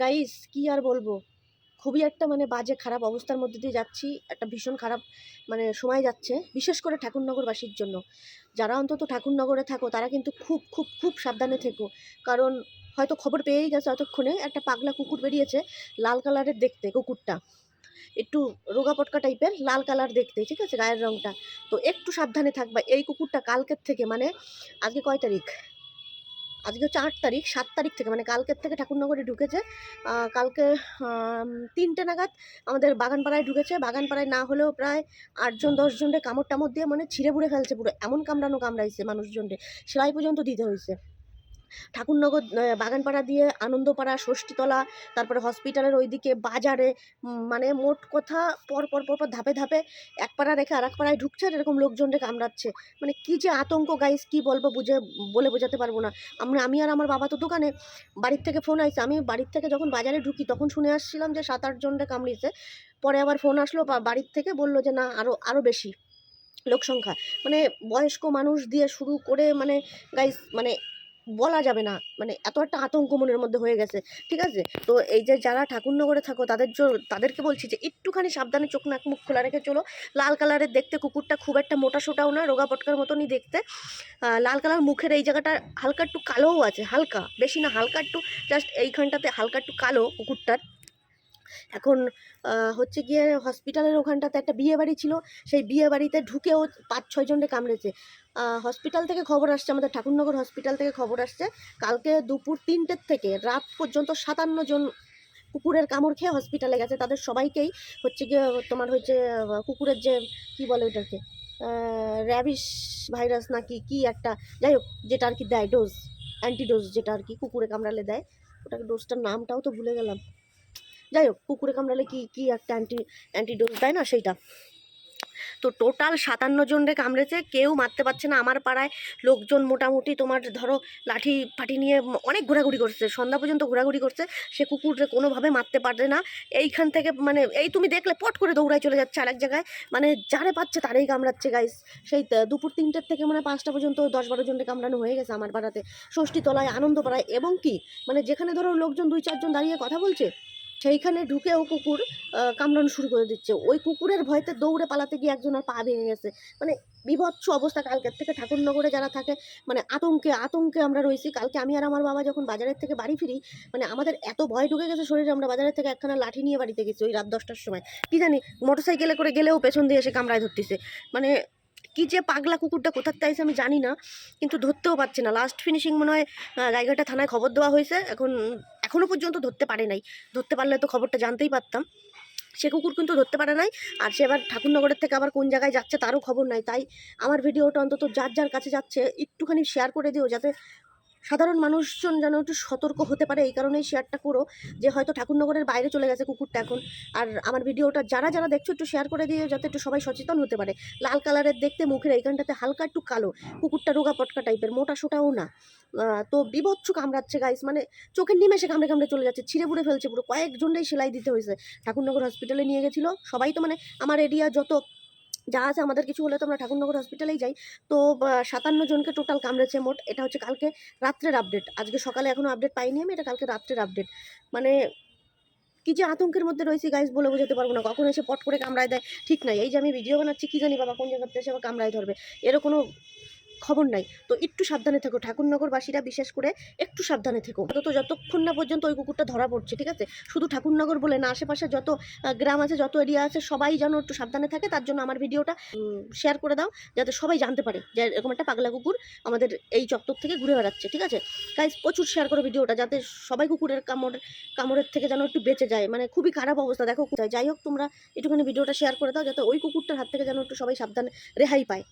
Guys কি আর বলব? খুবই একটা মানে বাজে, খারাপ অবস্থার মধ্যে দিয়ে যাচ্ছি। একটা ভীষণ খারাপ মানে সময় যাচ্ছে, বিশেষ করে ঠাকুরনগরবাসীর জন্য। যারা অন্তত ঠাকুরনগরে থাকো, তারা কিন্তু খুব খুব খুব সাবধানে থেকো। কারণ হয়তো খবর পেয়েই গেছে অতক্ষণে একটা পাগলা কুকুর বেরিয়েছে লাল কালারের দেখতে, কুকুরটা। একটু রোগা পটকা টাইপের, লাল কালার দেখতে, ঠিক আছে? গায়ের রংটা। তো একটু সাবধানে থাকবা। এই কুকুরটা কালকের থেকে মানে আজকে কয় তারিখ? আজকে হচ্ছে আট তারিখ, সাত তারিখ থেকে মানে কালকের থেকে ঠাকুরনগরে ঢুকেছে। কালকে তিনটে নাগাদ আমাদের বাগানপাড়ায় ঢুকেছে। বাগানপাড়ায় না হলেও প্রায় আটজন দশজনরে কামড় টামড় দিয়ে মানে ছিঁড়ে বুড়ে ফেলছে পুরো। এমন কামড়ানো কামড়াইছে মানুষজনরে সেলাই পর্যন্ত দিতে হয়েছে ঠাকুরনগর বাগানপাড়া দিয়ে আনন্দপাড়া, ষষ্ঠীতলা, তারপরে হসপিটালের ওইদিকে বাজারে মানে মোট কথা পর পর পর পর ধাপে ধাপে এক পাড়া রেখে আর এক পাড়ায় ঢুকছে আর এরকম লোকজনরে কামড়াচ্ছে। মানে কি যে আতঙ্ক গাইস কি বলব বুঝে, বলে বোঝাতে পারব না। আমরা, আমি আর আমার বাবা তো দোকানে বাড়ির থেকে ফোন আইছে আমি বাড়ির থেকে যখন বাজারে ঢুকি তখন শুনে আসছিলাম যে সাত আট জনরে কামড়িয়েছে। পরে আবার ফোন আসলো বাড়ির থেকে বলল যে না আরও আরও বেশি লোক সংখ্যা। মানে বয়স্ক মানুষ দিয়ে শুরু করে মানে গাইস মানে বলা যাবে না। মানে এত একটা আতঙ্ক মনের মধ্যে হয়ে গেছে। ঠিক আছে? তো এই যে যারা ঠাকুরনগরে থাকো, তাদের জন্য তাদেরকে বলছি যে একটুখানি সাবধানে চোখ নাক মুখ খোলা রেখে চলো। লাল কালারের দেখতে কুকুরটা খুব একটা মোটা সোটাও না, রোগা পটকার মতনই দেখতে। লাল কালার মুখের এই জায়গাটা হালকা একটু কালোও আছে, হালকা। বেশি না, হালকা একটু জাস্ট এইখানটাতে হালকা একটু কালো কুকুরটার। এখন হচ্ছে গিয়ে হসপিটালের ওখানটাতে একটা বিয়ে বাড়ি ছিল, সেই বিয়ে বাড়িতে ঢুকেও পাঁচ ছয় জনকে কামড়েছে। হসপিটাল থেকে খবর আসছে, আমাদের ঠাকুরনগর হসপিটাল থেকে খবর আসছে, কালকে দুপুর তিনটের থেকে রাত পর্যন্ত সাতান্ন জন কুকুরের কামড় খেয়ে হসপিটালে গেছে। তাদের সবাইকেই হচ্ছে গিয়ে তোমার হচ্ছে কুকুরের যে, কি বলে ওটাকে র্যাবিস ভাইরাস নাকি কি একটা, যাই হোক, যেটা আর কি দেয় ডোজ অ্যান্টিডোজ যেটা আর কি কুকুরে কামড়ালে দেয়, ওটাকে ডোজটার নামটাও তো ভুলে গেলাম। যাই হোক কুকুরে কামড়ালে কি কি একটা অ্যান্টি অ্যান্টিডোজ দেয় না? সেইটা। তো টোটাল সাতান্ন জনরে কামড়েছে, কেউ মারতে পারছে না। আমার পাড়ায় লোকজন মোটামুটি তোমার ধরো লাঠি ফাটি নিয়ে অনেক ঘোরাঘুরি করছে। সন্ধ্যা পর্যন্ত ঘোরাঘুরি করছে। সে কুকুররে কোনোভাবে মারতে পারবে না। এইখান থেকে মানে এই তুমি দেখলে পট করে দৌড়ায় চলে যাচ্ছে আরেক জায়গায়। মানে যারে পাচ্ছে তারাই কামড়াচ্ছে গাইস সেই দুপুর তিনটের থেকে মানে পাঁচটা পর্যন্ত দশ বারো জনকে কামড়ানো হয়ে গেছে আমার পাড়াতে। ষষ্ঠীতলায় আনন্দপাড়ায় এবং কি? মানে যেখানে ধরো লোকজন দুই চারজন দাঁড়িয়ে কথা বলছে সেইখানে ঢুকেও কুকুর কামড়ানো শুরু করে দিচ্ছে। ওই কুকুরের ভয়তে দৌড়ে পালাতে গিয়ে একজনের পা ভেঙে গেছে। মানে বিভৎস অবস্থা কালকের থেকে। ঠাকুরনগরে যারা থাকে মানে আতঙ্কে আতঙ্কে আমরা রয়েছি। কালকে আমি আর আমার বাবা যখন বাজারের থেকে বাড়ি ফিরি মানে আমাদের এত ভয় ঢুকে গেছে শরীরে, আমরা বাজারের থেকে একখানা লাঠি নিয়ে বাড়িতে গেছি ওই রাত দশটার সময়। কি জানি, মোটরসাইকেলে করে গেলেও পেছন দিয়ে এসে কামড়ায় ধরতেছে। মানে কি যে পাগলা কুকুরটা কোথার তাইছে আমি জানি না, কিন্তু ধরতেও পারছি না। লাস্ট ফিনিশিং মনে হয় গাইঘাটা থানায় খবর দেওয়া হয়েছে। এখন এখনও পর্যন্ত ধরতে পারে নাই। ধরতে পারলে তো খবরটা জানতেই পারতাম। সে কুকুর কিন্তু ধরতে পারে নাই। আর সে এবার ঠাকুরনগরের থেকে আবার কোন জায়গায় যাচ্ছে তারও খবর নাই। তাই আমার ভিডিওটা অন্তত যার যার কাছে যাচ্ছে একটুখানি শেয়ার করে দিও যাতে সাধারণ মানুষজন যেন একটু সতর্ক হতে পারে, এই কারণেই শেয়ারটা করো, যে হয়তো ঠাকুরনগরের বাইরে চলে গেছে কুকুরটা এখন। আর আমার ভিডিওটা যারা যারা দেখছ একটু শেয়ার করে দিও, যাতে একটু সবাই সচেতন হতে পারে। লাল কালারের দেখতে মুখের এইখানটাতে হালকা একটু কালো, কুকুরটা রোগা পটকা টাইপের মোটা সোটাও না। তো বিভৎস কামড়াচ্ছে গাইস মানে চোখের নিমেষে কামড়ে কামড়ে চলে যাচ্ছে, ছিঁড়ে পুড়ে ফেলছে পুরো কয়েকজনটাই সেলাই দিতে হয়েছে। ঠাকুরনগর হসপিটালে নিয়ে গেছিল, সবাই তো মানে আমার এরিয়া যত যা আছে আমাদের কিছু হলে তো আমরা ঠাকুরনগর হসপিটালেই যাই। তো সাতান্ন জনকে টোটাল কামড়েছে মোট। এটা হচ্ছে কালকে রাত্রের আপডেট আজকে সকালে এখনও আপডেট পাইনি আমি, এটা কালকে রাত্রের আপডেট মানে কি যে আতঙ্কের মধ্যে রয়েছি গাইস বলে বোঝাতে পারব না। কখন এসে পট করে কামড়ায় দেয়, ঠিক নাই। এই যে আমি ভিডিও বানাচ্ছি, কী জানি বাবা কোন জায়গাতে এসে আবার কামড়ায় ধরবে। এরকম কোনো খবর নাই। তো একটু সাবধানে থেকো। ঠাকুরনগরবাসীরা বিশেষ করে একটু সাবধানে থেকো। অন্তত যতক্ষণ না পর্যন্ত ওই কুকুরটা ধরা পড়ছে, ঠিক আছে? শুধু ঠাকুরনগর বলে না, আশেপাশে যত গ্রাম আছে, যত এরিয়া আছে, সবাই যেন একটু সাবধানে থাকে। তার জন্য আমার ভিডিওটা শেয়ার করে দাও, যাতে সবাই জানতে পারে যে এরকম একটা পাগলা কুকুর আমাদের এই চত্বর থেকে ঘুরে বেড়াচ্ছে, ঠিক আছে? গাইজ প্রচুর শেয়ার করো ভিডিওটা, যাতে সবাই কুকুরের কামড়, কামড়ের থেকে যেন একটু বেঁচে যায়। মানে খুবই খারাপ অবস্থা, দেখো যাই হোক, তোমরা একটুখানি ভিডিওটা শেয়ার করে দাও, যাতে ওই কুকুরটার হাত থেকে যেন একটু সবাই সাবধানে রেহাই পায়।